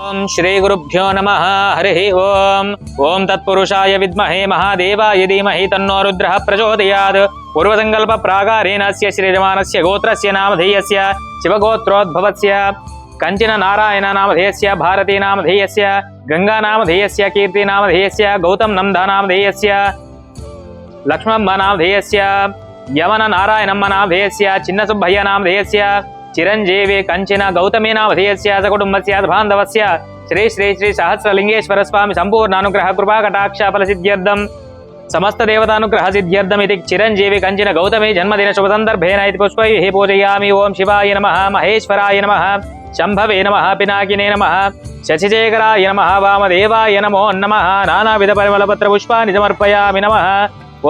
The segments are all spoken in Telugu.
ओम श्री गुरुभ्यो नम, हरि ओम। ओम तत्पुरुषाय विद्महे महादेवाय धीमहि तन्नो रुद्रः प्रचोदयात्। पूर्वसङ्कल्प प्राकारेण अस्य श्रीजमानस्य गोत्रस्य, नामधेयस्य, शिवगोत्रोद्भवस्य कंचन नारायण नामधेयस्य, भारती नामधेयस्य, गङ्गा नामधेयस्य, कीर्ति नामधेयस्य, गौतम नन्दा नामधेयस्य, लक्ष्मम्ब नामधेयस्य, यमन नारायणम्म नामधेयस्य चिन्नसुब्भय्य नामधेयस्य చిరంజీవి కంచిన గౌతమేనా వధీయస్య సకుటుంబస్య బాంధవస్య శ్రీ శ్రీ శ్రీ సహస్రలింగేశ్వర స్వామి సంపూర్ణ అనుగ్రహ కృపా కటాక్ష ఫల సిద్ధ్యర్థం. సమస్త దేవతానుగ్రహ సిద్ధ్యర్థం ఇది చిరంజీవి కంచిన గౌతమి జన్మదిన శుభ సందర్భేన ఇది పుష్పై పూజయామి ఓం శివాయ నమ మహేశ్వరాయ నమ శంభవే నమ పినాకినే నమ శశిశేఖరాయ నమ వామదేవాయ నమో నమ నానావిధ పరిమళపత్ర పుష్పాన్ని సమర్పయామి నమ.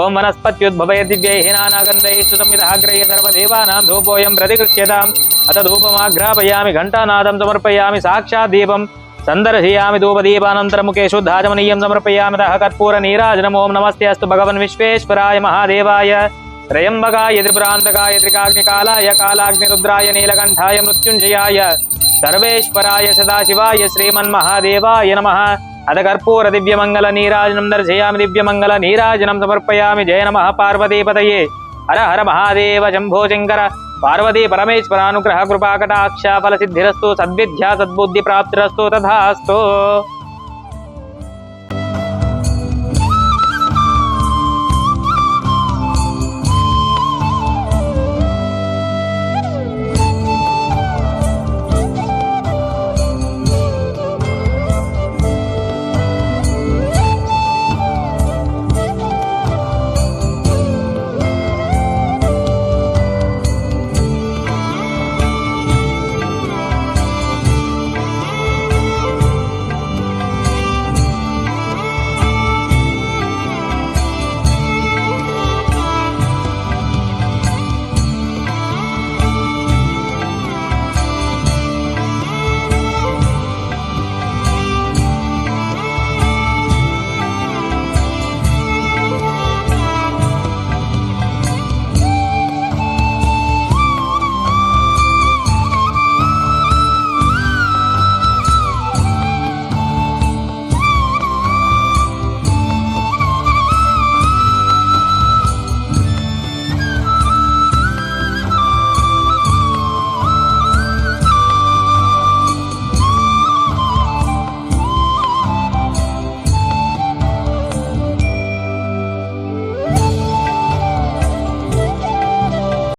ఓం వనస్పత్యుద్భవే దివ్యై నానాగంధై సుసంవిధాగ్రయ సర్వదేవానాం ధూపోయం ప్రతికృత్యతాం. అత ధూపమాఘ్రాపయామి ఘంటానాదం సమర్పయామి సాక్షాత్ దీపం సందర్శయామి ధూపదీపానంతరముఖే శుద్ధాచమనీయం సమర్పయామి దహ కర్పూర నీరాజనం ఓం నమస్తే అస్తు భగవన్ విశ్వేశ్వరాయ మహాదేవాయ. త్రయంబకాయ త్రిపురాంతకాయ త్రికాగ్నికాలాయ కాలాగ్నిరుద్రాయ నీలకంఠాయ మృత్యుంజయాయ. సర్వేశ్వరాయ సదాశివాయ శ్రీమన్మహాదేవాయ నమ. అద కర్పూర దివ్యమంగళ నీరాజనం దర్శయామి దివ్యమంగళ నీరాజనం సమర్పయామి జయ నమ పార్వతీపతయే. హర హర మహాదేవ శంభో శంకర. పార్వతీ పరమేశ్వరానుగ్రహ కృపాకటాక్ష ఫల సిద్ధిరస్తు సద్విద్యా సద్బుద్ధి ప్రాప్తిరస్తు తథాస్తు.